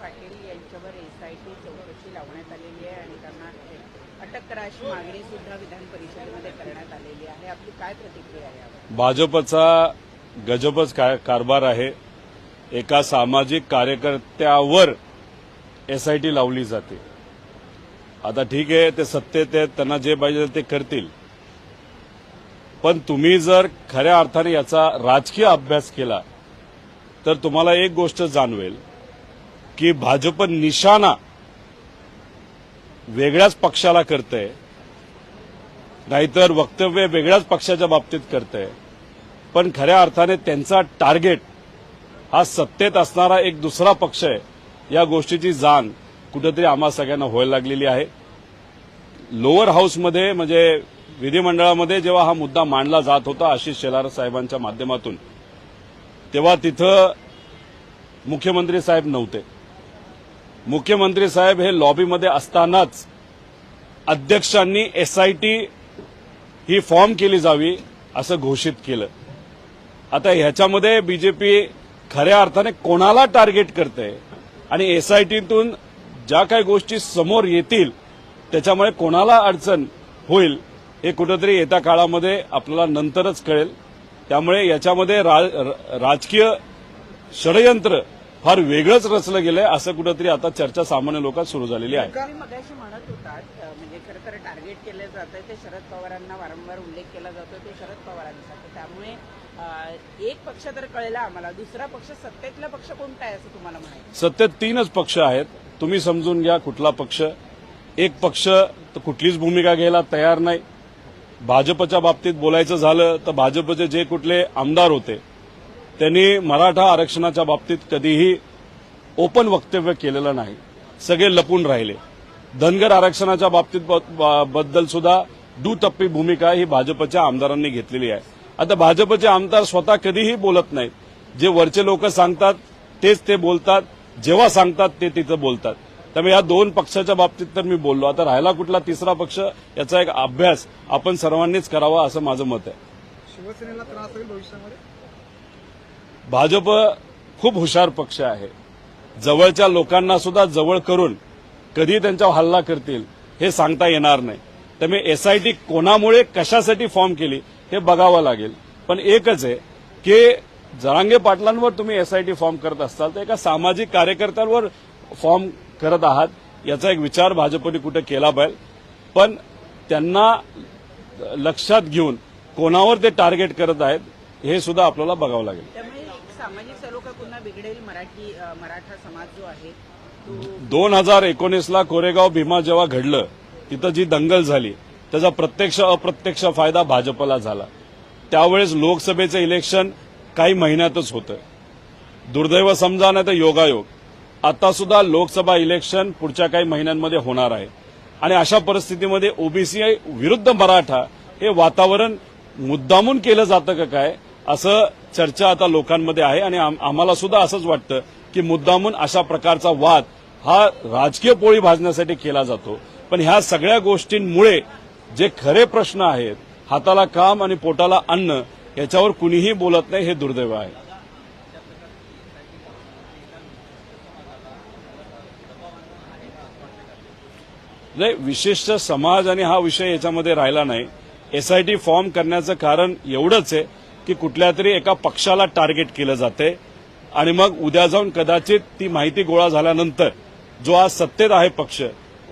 पाटील यांच्यावर एसआयटी चौकशी लावण्यात आलेली आहे आणि त्यांना अटक करायची मागणी सुद्धा विधान परिषदेमध्ये करण्यात आलेली आहे. आपली काय प्रतिक्रिया आहे भाजपचा गजबच कारभार आहे. एका सामाजिक कार्यकर्त्यावर एसआयटी लावली जाते. आता ठीक आहे ते सत्तेत आहेत त्यांना जे पाहिजे ते करतील. पण तुम्ही जर खऱ्या अर्थाने याचा राजकीय अभ्यास केला तर तुम्हाला एक गोष्ट जाणवेल. की भाजप निशाणा वेगळ्याच पक्षाला करतंय नाहीतर वक्तव्य वेगळ्याच पक्षाच्या बाबतीत करतंय. पण खऱ्या अर्थाने त्यांचा टार्गेट हा सत्तेत असणारा एक दुसरा पक्ष आहे. या गोष्टीची जाण कुठेतरी आम्हा सगळ्यांना व्हायला लागलेली आहे. लोअर हाऊसमध्ये म्हणजे विधिमंडळामध्ये जेव्हा हा मुद्दा मांडला जात होता आशिष शेलार साहेबांच्या माध्यमातून तेव्हा तिथं मुख्यमंत्री साहेब नव्हते. मुख्यमंत्री साहेब हे लॉबीमध्ये असतानाच अध्यक्षांनी एसआयटी ही फॉर्म केली जावी असं घोषित केलं. आता ह्याच्यामध्ये बीजेपी खऱ्या अर्थाने कोणाला टार्गेट करते आणि एसआयटीतून ज्या काही गोष्टी समोर येतील त्याच्यामुळे कोणाला अडचण होईल हे कुठंतरी येत्या काळामध्ये आपल्याला नंतरच कळेल. त्यामुळे याच्यामध्ये रा- र- राजकीय षडयंत्र फार वेगळंच रचलं गेलंय असं कुठंतरी आता चर्चा सामान्य लोकात सुरू झालेली आहे. मगाशी म्हणत होतात अ, म्हणजे खरं तर टार्गेट केलं जातंय ते शरद पवारांना वारंवार उल्लेख केला जातो ते शरद पवारांसाठी. त्यामुळे एक पक्ष तर कळला आम्हाला दुसरा पक्ष सत्तेतला पक्ष कोणता आहे असं तुम्हाला म्हणायचं? सत्तेत तीनच पक्ष आहेत. तुम्ही समजून घ्या कुठला पक्ष. एक पक्ष तर कुठलीच भूमिका घ्यायला तयार नाही. भाजपच्या बाबतीत बोलायचं झालं तर भाजपचे जे कुठले आमदार होते त्यांनी मराठा आरक्षणाच्या बाबतीत कधीही ओपन वक्तव्य केलेलं नाही. सगळे लपून राहिले. धनगर आरक्षणाच्या बाबतीत ब- बद्दल सुद्धा दुटप्पी भूमिका ही भाजपच्या आमदारांनी घेतलेली आहे. आता भाजपचे आमदार स्वतः कधीही बोलत नाहीत. जे वरचे लोक सांगतात तेच ते बोलतात. जेव्हा सांगतात ते तिथं बोलतात. त्यामुळे या दोन पक्षाच्या बाबतीत तर मी बोललो. आता राहिला कुठला तिसरा पक्ष याचा एक अभ्यास आपण सर्वांनीच करावा असं माझं मत आहे. शिवसेनेला त्रास होईल भविष्यामध्ये? भाजप खूप हुशार पक्ष आहे. जवळच्या लोकांना सुद्धा जवळ करून कधी त्यांच्यावर हल्ला करतील हे सांगता येणार नाही. त्यामुळे एसआयटी कोणामुळे कशासाठी फॉर्म केली हे बघावं लागेल. पण एकच आहे की जरांगे पाटलांवर तुम्ही एसआयटी फॉर्म करत असाल तर एका सामाजिक कार्यकर्त्यांवर फॉर्म करत आहात याचा एक विचार भाजपने कुठे केला पाहिजे. पण त्यांना लक्षात घेऊन कोणावर ते टार्गेट करत आहेत हे सुद्धा आपल्याला बघावं लागेल. त्यामुळे सामाजिक सलोखा पुन्हा बिघडेल मराठी मराठा समाज जो आहे दोन हजार एकोणीसला कोरेगाव भीमा जेव्हा घडलं तिथं जी दंगल झाली त्याचा प्रत्यक्ष अप्रत्यक्ष फायदा भाजपला झाला. त्यावेळेस लोकसभेचं इलेक्शन काही महिन्यातच होतं. दुर्दैव समजा नाही तर योगायोग. आता सुद्धा लोकसभा इलेक्शन पुढच्या काही महिन्यांमध्ये होणार आहे. आणि अशा परिस्थितीमध्ये ओबीसी विरुद्ध मराठा हे वातावरण मुद्दामून केलं जातं का काय असं चर्चा आता लोकांमध्ये आहे आणि आम्हाला सुद्धा असंच वाटतं की मुद्दामून अशा प्रकारचा वाद हा राजकीय पोळी भाजण्यासाठी केला जातो. पण ह्या सगळ्या गोष्टींमुळे जे खरे प्रश्न आहेत हाताला काम आणि पोटाला अन्न याच्यावर कुणीही बोलत नाही हे दुर्दैव आहे. नाही विशिष्ट समाज आणि हा विषय याच्यामध्ये राहिला नाही. एसआयटी फॉर्म करण्याचं कारण एवढंच आहे. की कुठल्या तरी एका पक्षाला टार्गेट केलं जाते आणि मग उद्या जाऊन कदाचित ती माहिती गोळा झाल्यानंतर जो आज सत्तेत आहे पक्ष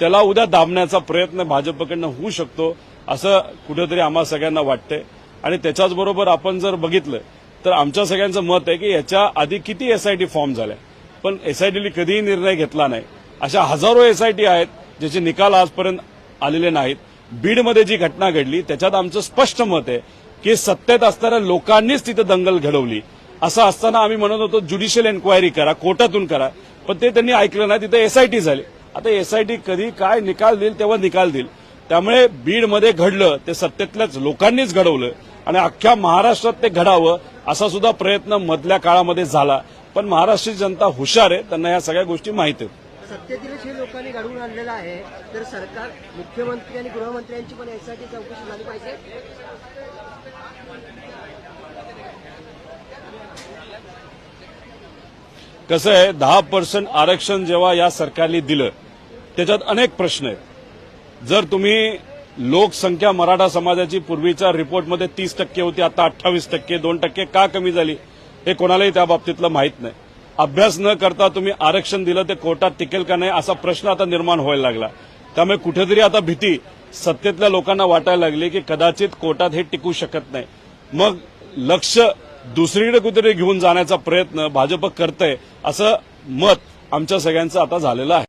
त्याला उद्या दाबण्याचा प्रयत्न भाजपकडनं होऊ शकतो असं कुठेतरी आम्हा सगळ्यांना वाटतंय. आणि त्याच्याचबरोबर आपण जर बघितलं तर आमच्या सगळ्यांचं मत आहे की याच्या आधी किती एसआयटी फॉर्म झाल्या. पण एसआयटीने कधीही निर्णय घेतला नाही. अशा हजारो एसआयटी आहेत ज्याचे निकाल आजपर्यंत आलेले नाहीत. बीडमध्ये जी घटना घडली त्याच्यात आमचं स्पष्ट मत आहे की सत्तेत असणाऱ्या लोकांनीच तिथं दंगल घडवली. असं असताना आम्ही म्हणत होतो ज्युडिशियल एन्क्वायरी करा कोर्टातून करा. पण ते त्यांनी ऐकलं नाही तिथे एसआयटी झाली. आता एसआयटी कधी काय निकाल देईल तेव्हा निकाल देईल. त्यामुळे बीडमध्ये घडलं ते सत्तेतल्याच लोकांनीच घडवलं. आणि अख्ख्या महाराष्ट्रात ते घडावं असा सुद्धा प्रयत्न मधल्या काळामध्ये झाला. पण महाराष्ट्राची जनता हुशार आहे त्यांना या सगळ्या गोष्टी माहीत आहेत. सत्तेतीलच हे लोकांनी घडवून आणलेलं आहे. तर सरकार मुख्यमंत्री आणि गृहमंत्र्यांची पण यासाठी चौकशी झाली पाहिजे? कसं आहे दहा पर्सेंट आरक्षण जेव्हा या सरकारने दिलं त्याच्यात अनेक प्रश्न आहेत. जर तुम्ही लोकसंख्या मराठा समाजाची पूर्वीच्या रिपोर्टमध्ये तीस टक्के होती आता अठ्ठावीस टक्के दोन टक्के का कमी झाली हे कोणालाही त्या बाबतीतलं माहीत नाही. अभ्यास न करता तुम्ही आरक्षण दिलं ते कोर्टात टिकेल का नाही असा प्रश्न आता निर्माण व्हायला लागला. त्यामुळे कुठेतरी आता भीती सत्तेतल्या लोकांना वाटायला लागली की कदाचित कोर्टात हे टिकू शकत नाही. मग लक्ष दुसरीकडे कुठेतरी घेऊन जाण्याचा प्रयत्न भाजप करतंय असं मत आमच्या सगळ्यांचं आता झालेलं आहे.